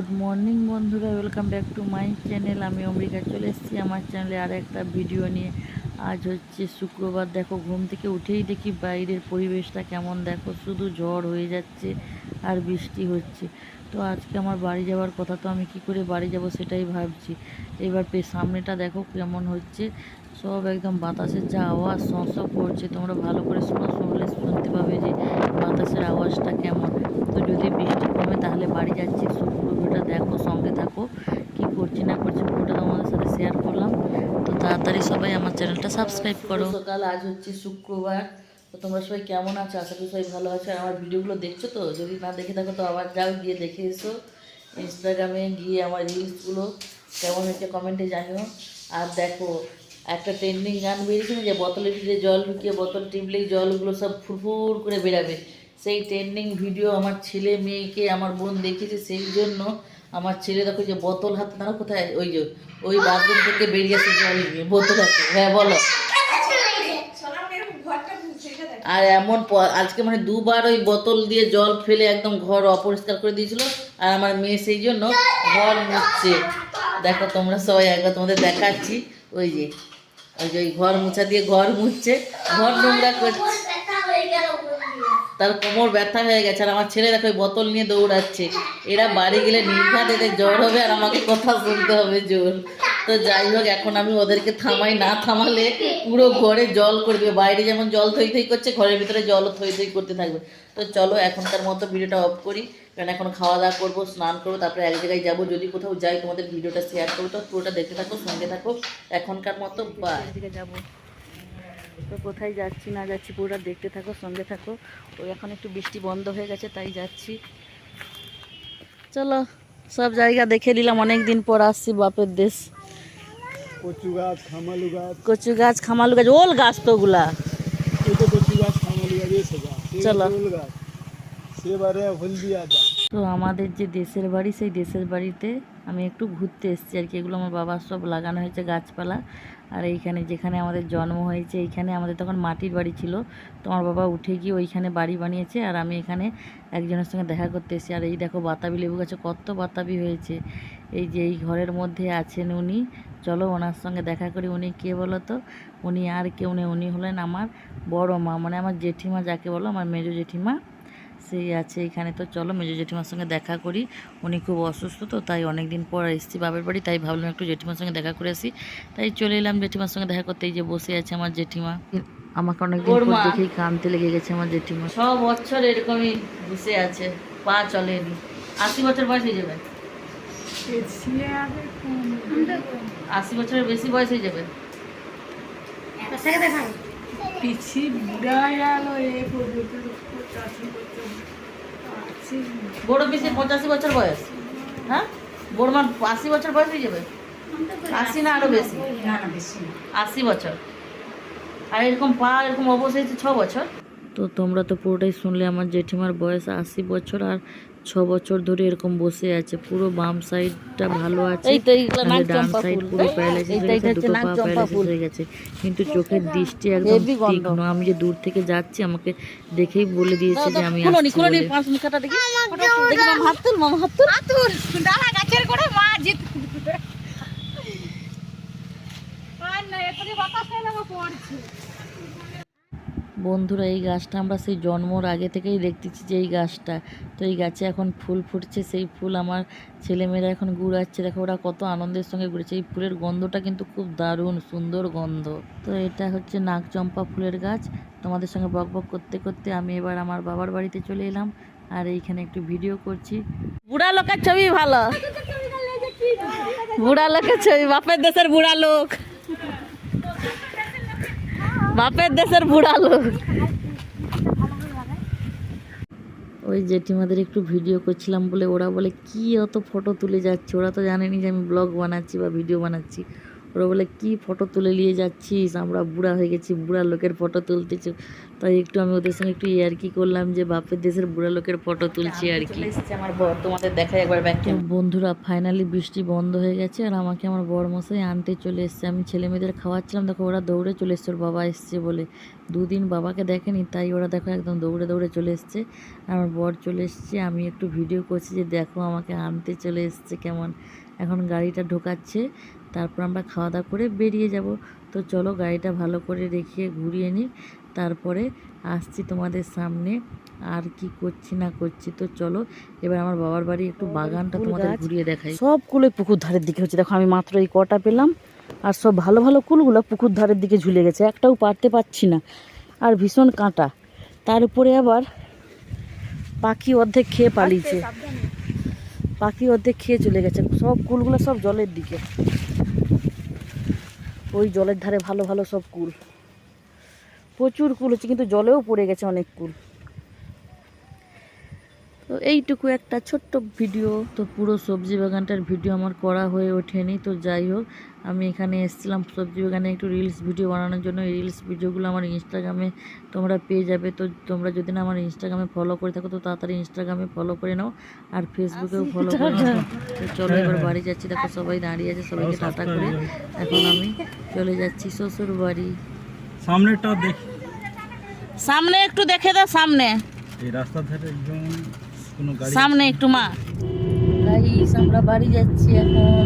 Good morning বন্ধুরা, welcome back to my channel. আমি অমৃকা চলে এসেছি আমার চ্যানেলে আর একটা ভিডিও নিয়ে। আজ হচ্ছে শুক্রবার, দেখো ঘুম থেকে উঠেই দেখি বাইরের পরিবেশটা কেমন, দেখো শুধু ঝড় হয়ে যাচ্ছে আর বৃষ্টি হচ্ছে। তো আজকে আমার বাড়ি যাওয়ার কথা, তো আমি কি করে বাড়ি যাব সেটাই ভাবছি। এবার পে সামনেটা দেখো কেমন হচ্ছে। সব একদম বাতাসের যা আওয়াজ সঁ সঁ করছে। তোমরা ভালো করে শোনো, শুনলে শুনতে পাবে যে বাতাসের আওয়াজটা কেমন। তো যদি বৃষ্টি কমে তাহলে বাড়ি যাচ্ছি শুক্রবারটা দেখো, সঙ্গে থাকো, কি করছি না করছি পুরোটা তোমাদের সাথে শেয়ার করলাম। তো তাড়াতাড়ি সবাই আমার চ্যানেলটা সাবস্ক্রাইব করো। সকাল, আজ হচ্ছে শুক্রবার। তো তোমরা সবাই কেমন আছো? আশা করি সবাই ভালো আছো। আমার ভিডিওগুলো দেখছ তো? যদি না দেখে থাকো, তো আবার যাও গিয়ে দেখে এসো। ইনস্টাগ্রামে গিয়ে আমার রিলসগুলো কেমন হচ্ছে কমেন্টে জানিও। আর দেখো, একটা ট্রেন্ডিং গান বেরিয়েছে যে, বোতলে ফিরে জল ঢুকিয়ে, বোতল টিপলেই জলগুলো সব ফুরফুর করে বেরাবে। সেই ট্রেন্ডিং ভিডিও আমার ছেলে, মেয়েকে, আমার বোন দেখেছে সেই জন্য আমার ছেলে দেখো যে বোতল হাতে না কোথায়? ওই যে, ওই বাথরুম থেকে বেরিয়েছে জল নিয়ে, বোতল হাতে। হ্যাঁ বলো। আর এমন আজকে মানে দুবার ওই বোতল দিয়ে জল ফেলে একদম ঘর অপরিষ্কার করে দিয়েছিল। আর আমার মেয়ে সেই জন্য ঘর মুছছে। দেখো তোমরা সবাই একবার তোমাদের দেখাচ্ছি। ওই যে ওই যে ঘর মুছা দিয়ে ঘর মুছছে। ঘর নোংরা করছে। তার কোমর ব্যথা হয়ে গেছে, আর আমার ছেলে দেখো বোতল নিয়ে দৌড়াচ্ছে। এরা বাড়ি গেলে নির্ঘাত এদের জ্বর হবে আর আমাকে কথা শুনতে হবে জোর। তো যাই হোক, এখন আমি ওদেরকে থামাই, না থামালে পুরো ঘরে জল করবে। বাইরে যেমন জল থই থই করছে, ঘরের ভিতরে জলও থই থই করতে থাকবে। তো চলো, এখনকার মতো ভিডিওটা অফ করি। কারণ এখন খাওয়া দাওয়া করব, স্নান করব, তারপরে এক জায়গায় যাব। যদি কোথাও যাই, তোমাদের ভিডিওটা শেয়ার করব, তো পুরোটা দেখতে থাকো, সঙ্গে থাকো। এখনকার মতো বা যাব তো কোথায় যাচ্ছি না যাচ্ছি পুরোটা দেখতে থাকো সঙ্গে থাকো। ওই এখন একটু বৃষ্টি বন্ধ হয়ে গেছে তাই যাচ্ছি। চলো সব জায়গা দেখে নিলাম অনেক দিন পর আসছি বাপের দেশ। কচু গাছ খামালু গাছ। কচু গাছ খামালু গাছ ওল গাছ তো ওগুলা। এই তো কচু গাছ খামালু গাছ এসে গাছ এই চলো। তো আমাদের যে দেশের বাড়ি সেই দেশের বাড়িতে আমি একটু ঘুরতে এসেছি আর কি। এগুলো আমার বাবার সব লাগানো হয়েছে গাছপালা। আর এইখানে যেখানে আমাদের জন্ম হয়েছে, এইখানে আমাদের তখন মাটির বাড়ি ছিল। তো আমার বাবা উঠে গিয়ে ওইখানে বাড়ি বানিয়েছে আর আমি এখানে একজনের সঙ্গে দেখা করতে এসেছি। আর এই দেখো বাতাবি লেবু গাছে কত বাতাবি হয়েছে। এই যে এই ঘরের মধ্যে আছেন উনি। চলো ওনার সঙ্গে দেখা করি। উনি কে বলো তো? উনি আর কেউ নেই। উনি হলেন আমার বড় মা মানে আমার জেঠিমা যাকে বলো, আমার মেজো জেঠিমা। সেই আছে এখানে। তো চলো মেজো জেঠিমার সঙ্গে দেখা করি। উনি খুব অসুস্থ তো তাই অনেক দিন পর এসেছি বাবার বাড়ি তাই ভাবলাম একটু জেঠিমার সঙ্গে দেখা করে আসি। তাই চলে এলাম জেঠিমার সঙ্গে দেখা করতে এই যে বসে আছে আমার জেঠিমা। আমাকে অনেক দিন পর দেখেই কানতে লেগে গেছে আমার জেঠিমা। ছ বছর এরকমই বসে আছে পা চলেনি আশি বছর বয়স হয়ে যাবে। আশি বছরের বেশি বয়স হয়ে যাবে। পিছি বুড়া গেল এ পর্যন্ত পঁচাশি বছর আশি বড় বেশি পঁচাশি বছর বয়স। হ্যাঁ? বড় মার আশি বছর বয়স হয়ে যাবে? আশি না আরও বেশি? আশি বছর। আর এরকম পা এরকম অবস্থা হয়েছে ছ বছর। তো তোমরা তো পুরোটাই শুনলে আমার জেঠিমার বয়স আশি বছর আর ছ বছর ধরে এরকম বসে আছে। পুরো বাম সাইডটা ভালো আছে ডান সাইড পুরো প্যারালাইসিস হয়ে গেছে দুটো পা প্যারালাইসিস হয়ে গেছে। কিন্তু চোখের দৃষ্টি একদম তীক্ষ্ণ। আমি যে দূর থেকে যাচ্ছি আমাকে দেখেই বলে দিয়েছে যে আমি আসছি বলে। পাঁচ মুখাটা দেখি। দেখি মামা হাত তুল মামা হাত তুল। ডালা গাছের করে মা জিত। আর না এখানে বাতাস পড়ছে। বন্ধুরা এই গাছটা আমরা সেই জন্মর আগে থেকেই দেখতেছি যে এই গাছটা। তো এই গাছে এখন ফুল ফুটছে সেই ফুল আমার ছেলেমেয়েরা এখন ঘুরাচ্ছে দেখো ওরা কত আনন্দের সঙ্গে ঘুরেছে এই ফুলের গন্ধটা কিন্তু খুব দারুণ সুন্দর গন্ধ। তো এটা হচ্ছে নাগচম্পা ফুলের গাছ। তোমাদের সঙ্গে বক বক করতে করতে আমি এবার আমার বাবার বাড়িতে চলে এলাম আর এইখানে একটু ভিডিও করছি। বুড়া লোকের ছবি ভালো। বুড়া লোকের ছবি বাপের দেশের বুড়া লোক। বাপের দেশের বুড়া লোক। ওই জেঠিমাদের একটু ভিডিও করছিলাম বলে ওরা বলে, কি অত ফটো তুলে যাচ্ছে? ওরা তো জানেনি যে আমি ব্লগ বানাচ্ছি বা ভিডিও বানাচ্ছি। ওরা বলে কি ফটো তুলে নিয়ে যাচ্ছিস? আমরা বুড়া হয়ে গেছি বুড়া লোকের ফটো তুলতেছি। তাই একটু আমি ওদের সঙ্গে একটু ইয়ার কি করলাম যে বাপের দেশের বুড়া লোকের ফটো তুলছি আর কি। আমার বর তোমাদের দেখাই একবার ব্যাক বন্ধুরা ফাইনালি বৃষ্টি বন্ধ হয়ে গেছে আর আমাকে আমার বর মশাই আনতে চলে এসছে। আমি ছেলে মেয়েদের খাওয়াচ্ছিলাম দেখো ওরা দৌড়ে চলে এসছে বাবা এসছে বলে। দুদিন বাবাকে দেখেনি তাই ওরা দেখো একদম দৌড়ে দৌড়ে চলে এসছে। আমার বর চলে এসছে আমি একটু ভিডিও করছি যে দেখো আমাকে আনতে চলে এসছে কেমন। এখন গাড়িটা ঢোকাচ্ছে তারপর আমরা খাওয়া দাওয়া করে বেরিয়ে যাব। তো চলো গাড়িটা ভালো করে রেখে ঘুরিয়ে নিই। তারপরে আসছি তোমাদের সামনে। আর কি করছি না করছি তো চলো এবার আমার বাবার বাড়ি একটু বাগানটা তোমাদের ঘুরিয়ে দেখাই। সবগুলো পুকুর ধারের দিকে হচ্ছে। দেখো আমি মাত্র এই কটা পেলাম। আর সব ভালো ভালো কুলগুলো পুকুর ধারের দিকে ঝুলে গেছে। একটাও পারতে পারছি না। আর ভীষণ কাঁটা। তার উপরে আবার পাখি অর্ধেক খেয়ে পালিয়েছে। পাখি অর্ধেক খেয়ে চলে গেছে। সব কুলগুলো সব জলের দিকে। ওই জলের ধারে ভালো ভালো সব কুল। প্রচুর কুল হচ্ছে, কিন্তু জলেও পড়ে গেছে অনেক কুল। তো এইটুকু একটা ছোট্ট ভিডিও। তো পুরো সবজি বাগানটার ভিডিও আমার করা হয়ে ওঠেনি তো যাই হোক আমি এখানে এসেছিলাম সবজি বাগানে একটু রিলস ভিডিও বানানোর জন্য। এই রিলস ভিডিওগুলো আমার ইনস্টাগ্রামে তোমরা পেয়ে যাবে। তো তোমরা যদি না আমার ইনস্টাগ্রামে ফলো করে থাকো তো তাড়াতাড়ি ইনস্টাগ্রামে ফলো করে নাও আর ফেসবুকেও ফলো করে নাও। তো চলো এবার বাড়ি যাচ্ছি। দেখো সবাই দাঁড়িয়ে আছে সবাইকে টাটা করে। এখন আমি চলে যাচ্ছি শ্বশুর বাড়ি। সামনেটা দেখ সামনে একটু দেখে দাও সামনে। এই রাস্তার ধারে একদম সামনে একটু মা। গাইস আমরা বাড়ি যাচ্ছি এখন।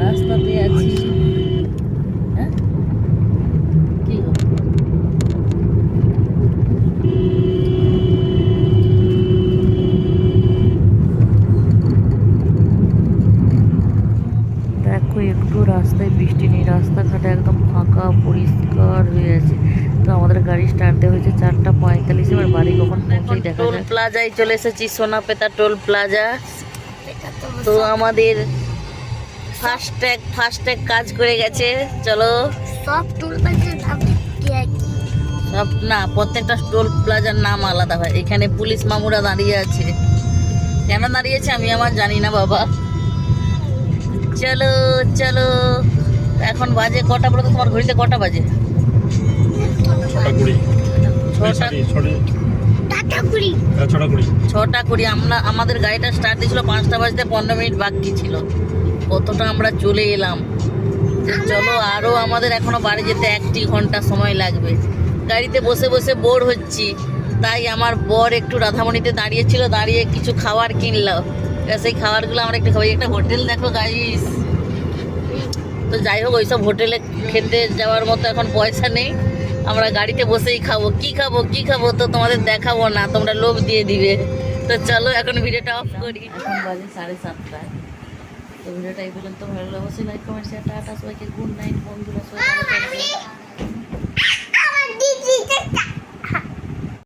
রাস্তাতে আছি হ্যাঁ কি গো? দেখো একটু রাস্তায় বৃষ্টি নেই রাস্তাঘাট একদম ফাঁকা পরিষ্কার হয়ে আছে তো আমাদের গাড়ি স্টার্ট দেওয়া হয়েছে চারটা পঁয়তাল্লিশ এবার বাড়ি কখন পৌঁছাই দেখা টোল প্লাজায় চলে এসেছি সোনাপেতা টোল প্লাজা। তো আমাদের ফাস্ট্যাগ ফাস্ট্যাগ কাজ করে গেছে চলো। সব টুল প্লাজার নাম সব না প্রত্যেকটা টোল প্লাজার নাম আলাদা হয়। এখানে পুলিশ মামুরা দাঁড়িয়ে আছে। কেন দাঁড়িয়েছে আমি আমার জানি না বাবা। চলো চলো। এখন বাজে কটা বলো তোমার ঘড়িতে কটা বাজে? ছটা কুড়ি ছটা ছটা কুড়ি। আমরা আমাদের গাড়িটা স্টার্ট দিয়েছিল পাঁচটা বাজতে পনেরো মিনিট বাকি ছিল। কতটা আমরা চলে এলাম। চলো আরও আমাদের এখনও বাড়ি যেতে একটি ঘণ্টা সময় লাগবে। গাড়িতে বসে বসে বোর হচ্ছি। তাই আমার বর একটু রাধামণিতে দাঁড়িয়েছিল দাঁড়িয়ে কিছু খাবার কিনলো। সেই খাবারগুলো আমরা একটু খাব। একটা হোটেল দেখো গাইস তো যাই হোক ওইসব হোটেলে খেতে যাওয়ার মতো এখন পয়সা নেই। আমরা গাড়িতে বসেই খাব। কি খাব কি খাব তো তোমাদের দেখাবো না, তোমরা লোভ দিয়ে দিবে। তো চলো এখন ভিডিওটা অফ করি। এখন বাজে সাড়ে সাতটায় তো ভিডিওটা এই পর্যন্ত ভালো লাগছে লাইক কমেন্ট শেয়ার টাটা, সবাইকে গুড নাইট বন্ধুরা, সবাই